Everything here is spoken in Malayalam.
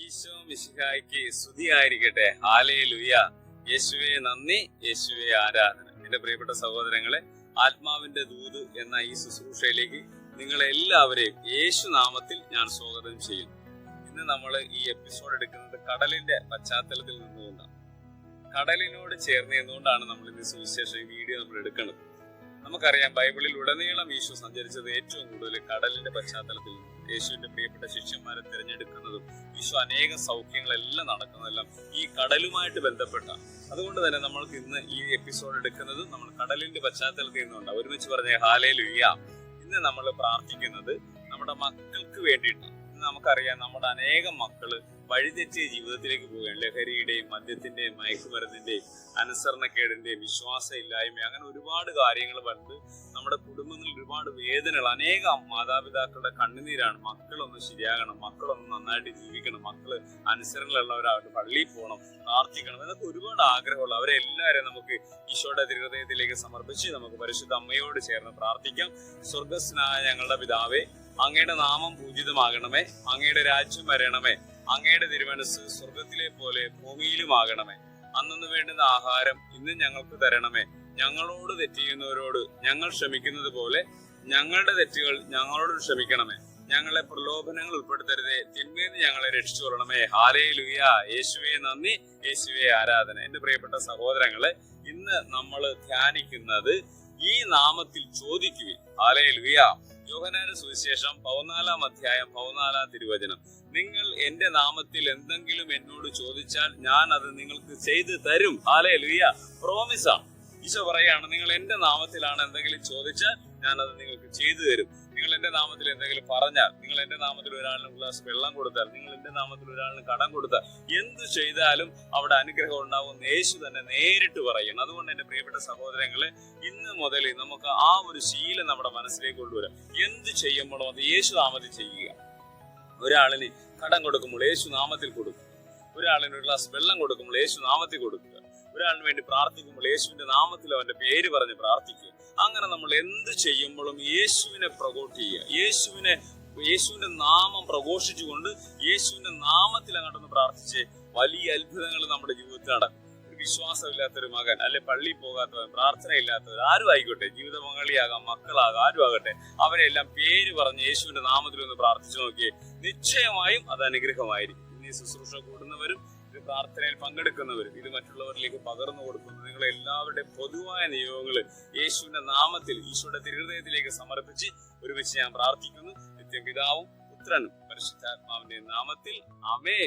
ഈശോ മിശിഹായ്ക്ക് സ്തുതിയായിരിക്കട്ടെ. ഹാലേ ലുയ യേശുവെ നന്ദി. യേശുവെ ആരാധന. എന്റെ പ്രിയപ്പെട്ട സഹോദരങ്ങളെ ആത്മാവിന്റെ ദൂത് എന്ന ഈ ശുശ്രൂഷയിലേക്ക് നിങ്ങളെ എല്ലാവരെയും യേശു നാമത്തിൽ ഞാൻ സ്വാഗതം ചെയ്യുന്നു. ഇന്ന് നമ്മൾ ഈ എപ്പിസോഡ് എടുക്കുന്നത് കടലിന്റെ പശ്ചാത്തലത്തിൽ നിന്നുകൊണ്ടാണ്. കടലിനോട് ചേർന്ന് നിന്നുകൊണ്ടാണ് നമ്മൾ ഇന്ന് സുവിശേഷം ഈ വീഡിയോ നമ്മൾ എടുക്കുന്നത്? നമുക്കറിയാം ബൈബിളിൽ ഉടനീളം യേശു സഞ്ചരിച്ചത് ഏറ്റവും കൂടുതൽ കടലിന്റെ പശ്ചാത്തലത്തിൽ നിന്നും. യേശുവിന്റെ പ്രിയപ്പെട്ട ശിഷ്യന്മാരെ തിരഞ്ഞെടുക്കുന്നതും യേശു അനേകം സൗഖ്യങ്ങളെല്ലാം നടക്കുന്നതെല്ലാം ഈ കടലുമായിട്ട് ബന്ധപ്പെട്ട. അതുകൊണ്ട് തന്നെ നമ്മൾക്ക് ഇന്ന് ഈ എപ്പിസോഡ് എടുക്കുന്നത് നമ്മൾ കടലിന്റെ പശ്ചാത്തലത്തിൽ നിന്നുണ്ട്. ഒരുമിച്ച് പറഞ്ഞ ഹാലയിലുയ്യ ഇന്ന് നമ്മൾ പ്രാർത്ഥിക്കുന്നത് നമ്മുടെ മക്കൾക്ക് വേണ്ടിയിട്ട് നമുക്കറിയാം. നമ്മുടെ അനേകം മക്കൾ വഴിതെറ്റിയ ജീവിതത്തിലേക്ക് പോവുകയാണ്. ലഹരിയുടെയും മദ്യത്തിന്റെയും മയക്കുമരുന്നിന്റെയും അനുസരണക്കേടിന്റെയും വിശ്വാസമില്ലായ്മ അങ്ങനെ ഒരുപാട് കാര്യങ്ങൾ വന്ന് നമ്മുടെ കുടുംബങ്ങളിൽ ഒരുപാട് വേദനകൾ അനേകം മാതാപിതാക്കളുടെ കണ്ണുനീരാണ്. മക്കളൊന്ന് ശരിയാകണം മക്കളൊന്ന് നന്നായിട്ട് ജീവിക്കണം മക്കൾ അനുസരണമുള്ളവരാവട്ടെ പള്ളിയിൽ പോകണം പ്രാർത്ഥിക്കണം എന്നൊക്കെ ഒരുപാട് ആഗ്രഹമുള്ള അവരെ എല്ലാവരെയും നമുക്ക് ഈശോയുടെ തിരുഹൃദയത്തിലേക്ക് സമർപ്പിച്ച് നമുക്ക് പരിശുദ്ധ അമ്മയോട് ചേർന്ന് പ്രാർത്ഥിക്കാം. സ്വർഗസ്നായ ഞങ്ങളുടെ പിതാവേ അങ്ങയുടെ നാമം പൂജിതമാകണമേ. അങ്ങയുടെ രാജ്യം വരണമേ. അങ്ങയുടെ തിരുമനസ് സ്വർഗത്തിലെ പോലെ ഭൂമിയിലുമാകണമേ. അന്നു വേണ്ടുന്ന ആഹാരം ഇന്ന് ഞങ്ങൾക്ക് തരണമേ. ഞങ്ങളോട് തെറ്റിയുന്നവരോട് ഞങ്ങൾ ക്ഷമിക്കുന്നത് പോലെ ഞങ്ങളുടെ തെറ്റുകൾ ഞങ്ങളോട് ക്ഷമിക്കണമേ. ഞങ്ങളെ പ്രലോഭനങ്ങൾ ഉൾപ്പെടുത്തരുതേ. തിന്മേന്ന് ഞങ്ങളെ രക്ഷിച്ചു കൊള്ളണമേ. ഹാലേ ലുയ യേശുവെ നന്ദി. യേശുവെ ആരാധന. എന്റെ പ്രിയപ്പെട്ട സഹോദരങ്ങളെ ഇന്ന് നമ്മൾ ധ്യാനിക്കുന്നത് ഈ നാമത്തിൽ ചോദിക്കുവിൻ ഹാലേ യോഹനാന സുവിശേഷം പതിനാലാം അധ്യായം പതിനാലാം തിരുവചനം. നിങ്ങൾ എന്റെ നാമത്തിൽ എന്തെങ്കിലും എന്നോട് ചോദിച്ചാൽ ഞാൻ അത് നിങ്ങൾക്ക് ചെയ്തു തരും. ഹാലേ ലുയ്യ പ്രോമിസാ ഈശോ പറയാണ് നിങ്ങൾ എന്റെ നാമത്തിലാണ് എന്തെങ്കിലും ചോദിച്ചാൽ ഞാൻ അത് നിങ്ങൾക്ക് ചെയ്തു തരും. നിങ്ങൾ എന്റെ നാമത്തിൽ എന്തെങ്കിലും പറഞ്ഞാൽ നിങ്ങൾ എന്റെ നാമത്തിൽ ഒരാളിന് ഗ്ലാസ് വെള്ളം കൊടുത്താൽ നിങ്ങൾ എന്റെ നാമത്തിൽ ഒരാളിന് കടം കൊടുത്താൽ എന്ത് ചെയ്താലും അവിടെ അനുഗ്രഹം ഉണ്ടാവും യേശു തന്നെ നേരിട്ട് പറയും. അതുകൊണ്ട് എന്റെ പ്രിയപ്പെട്ട സഹോദരങ്ങളെ ഇന്ന് മുതൽ നമുക്ക് ആ ഒരു ശീലം നമ്മുടെ മനസ്സിലേക്ക് കൊണ്ടുവരാം. എന്ത് ചെയ്യുമ്പോഴും അത് യേശു നാമത്തിൽ ചെയ്യുക. ഒരാളിന് കടം കൊടുക്കുമ്പോൾ യേശു നാമത്തിൽ കൊടുക്കുക. ഒരാളിന് ഒരു ഗ്ലാസ് വെള്ളം കൊടുക്കുമ്പോൾ യേശു നാമത്തിൽ കൊടുക്കുക. ഒരാളിന് വേണ്ടി പ്രാർത്ഥിക്കുമ്പോൾ യേശുവിന്റെ നാമത്തിൽ അവന്റെ പേര് പറഞ്ഞ് പ്രാർത്ഥിക്കുക. അങ്ങനെ നമ്മൾ എന്ത് ചെയ്യുമ്പോഴും യേശുവിനെ പ്രൊഗോട്ട് ചെയ്യുക യേശുവിനെ യേശുവിന്റെ നാമം പ്രഘോഷിച്ചുകൊണ്ട് യേശുവിന്റെ നാമത്തിൽ അങ്ങോട്ടൊന്ന് പ്രാർത്ഥിച്ച് വലിയ അത്ഭുതങ്ങൾ നമ്മുടെ ജീവിതത്തിൽ നടക്കും. വിശ്വാസമില്ലാത്തൊരു മകൻ അല്ലെ പള്ളിയിൽ പോകാത്തവൻ പ്രാർത്ഥനയില്ലാത്തവർ ആരും ആയിക്കോട്ടെ ജീവിത പങ്കാളിയാകാം മക്കളാകാം ആരും ആകട്ടെ അവരെല്ലാം പേര് പറഞ്ഞ് യേശുവിന്റെ നാമത്തിൽ ഒന്ന് പ്രാർത്ഥിച്ചു നോക്കിയേ നിശ്ചയമായും അത് അനുഗ്രഹമായിരിക്കും. ഇനി ശുശ്രൂഷ കൂടുന്നവരും ഇത് പ്രാർത്ഥനയിൽ പങ്കെടുക്കുന്നവർ ഇത് മറ്റുള്ളവരിലേക്ക് പകർന്നു കൊടുക്കുന്നു നിങ്ങൾ എല്ലാവരുടെയും പൊതുവായ നിയോഗങ്ങൾ യേശുവിന്റെ നാമത്തിൽ ഈശോയുടെ തിരുഹൃദയത്തിലേക്ക് സമർപ്പിച്ച് ഒരുമിച്ച് ഞാൻ പ്രാർത്ഥിക്കുന്നു. നിത്യം പിതാവും പുത്രനും പരിശുദ്ധാത്മാവിന്റെ നാമത്തിൽ. അമേ